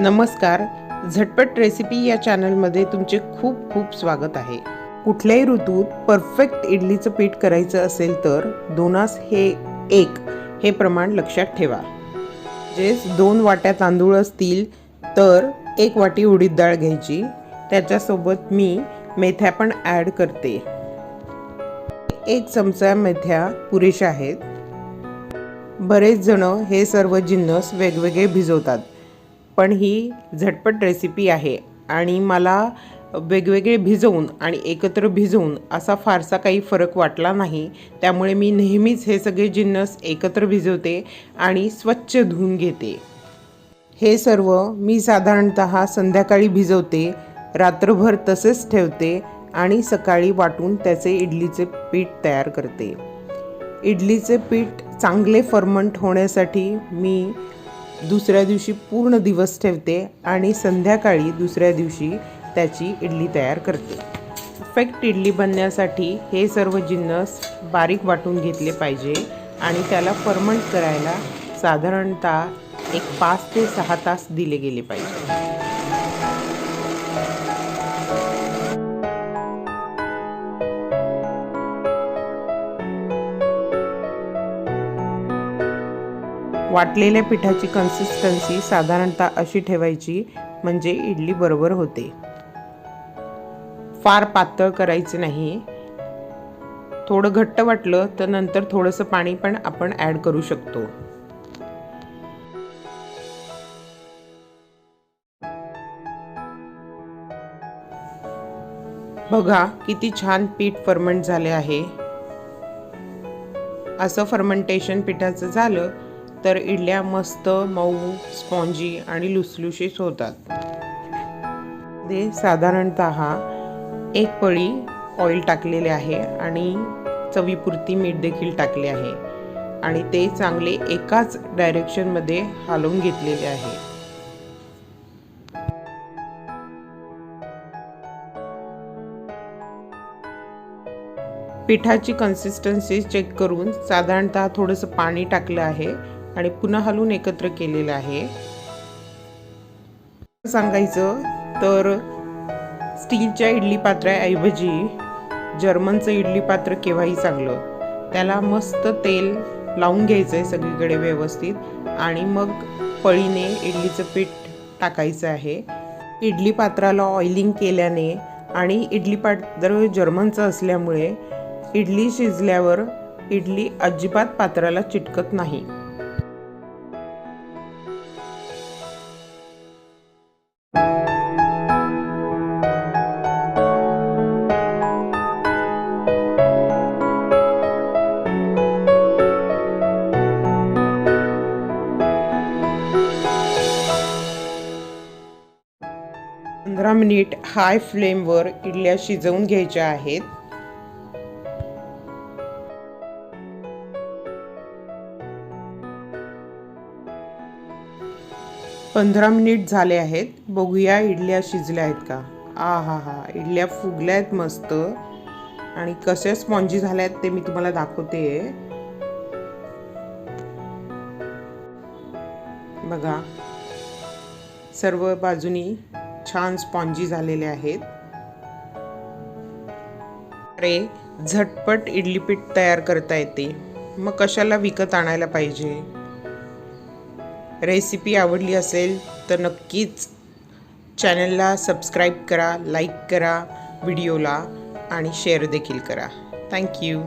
नमस्कार झटपट रेसिपी या चॅनलमध्ये तुमचे खूप खूप स्वागत आहे. कुठल्याही ऋतूत परफेक्ट इडलीचं पीठ करायचं असेल तर दोनास हे एक हे प्रमाण लक्षात ठेवा. जेच दोन वाट्या तांदूळ असतील तर एक वाटी उडीद डाळ घ्यायची त्याच्यासोबत मी मेथ्या पण ॲड करते. एक चमचा मेथ्या पुरेशा आहेत. बरेच जण हे सर्व जिन्नस वेगवेगळे भिजवतात. पण ही झटपट रेसिपी आहे. आणि मला वेगवेगळे भिजवून आणि एकत्र भिजवून असा फारसा काही फरक वाटला नाही. त्यामुळे मी नेहमीच हे सगळे जिन्नस एकत्र भिजवते आणि स्वच्छ धुवून घेते. हे सर्व मी साधारणत संध्याकाळी भिजवते रात्रभर तसेच ठेवते आणि सकाळी वाटून त्याचे इडलीचे पीठ तयार करते. इडलीचे पीठ चांगले फर्मंट होण्यासाठी मी दुसऱ्या दिवशी पूर्ण दिवस ठेवते आणि संध्याकाळी दुसऱ्या दिवशी त्याची इडली तयार करते. परफेक्ट इडली बनण्यासाठी हे सर्व जिन्नस बारीक वाटून घेतले पाहिजे आणि त्याला फर्मंट करायला साधारणतः एक पाच ते सहा तास दिले गेले पाहिजे. वाटलेल्या पिठाची कन्सिस्टन्सी साधारणतः अशी ठेवायची म्हणजे इडली बरोबर होते. फार पातळ करायचे नाही. थोडं घट्ट वाटलं तर नंतर थोडंसं पाणी पण आपण ॲड करू शकतो. बघा किती छान पीठ फर्मंट झाले आहे. असं फर्मेंटेशन पिठाचं झालं तर इडल्या मस्त मऊ स्पॉन्जी आणि लुसलुशीत होतात. ते साधारणत एक पळी ऑइल टाकलेले आहे आणि चवीपुरती मीठ देखील टाकले आहे आणि ते चांगले एकाच डायरेक्शनमध्ये हलवून घेतलेले आहे. पिठाची कन्सिस्टन्सी चेक करून साधारणतः थोडंसं पाणी टाकलं आहे. आणि पुन्हा हलवून एकत्र केलेलं आहे. सांगायचं तर स्टीलच्या इडली पात्राऐवजी जर्मनचं इडली पात्र केव्हाही चांगलं. त्याला मस्त तेल लावून घ्यायचं आहे सगळीकडे व्यवस्थित आणि मग पळीने इडलीचं पीठ टाकायचं आहे. इडली पात्राला ऑइलिंग केल्याने आणि इडली पात्र जर्मनचं असल्यामुळे इडली शिजल्यावर इडली अजिबात पात्राला चिटकत नाही. पंधरा मिनिट हाय फ्लेमवर इडल्या शिजवून घ्यायच्या आहेत. पंधरा मिनिट झाले आहेत. बघूया इडल्या शिजल्या आहेत का? आ हा हा इडल्या फुगल्या आहेत मस्त. आणि कशा स्पॉन्जी झाल्या आहेत ते मी तुम्हाला दाखवते. बघा. सर्व बाजूनी छान स्पॉन्जी झालेले आहेत. अरे झटपट इडली पीठ तयार करता येते. मग कशाला विकत आणायला पाहिजे? रेसिपी आवडली असेल तर नक्कीच चॅनलला सबस्क्राईब करा लाईक करा व्हिडिओला आणि शेअर देखील करा. थँक्यू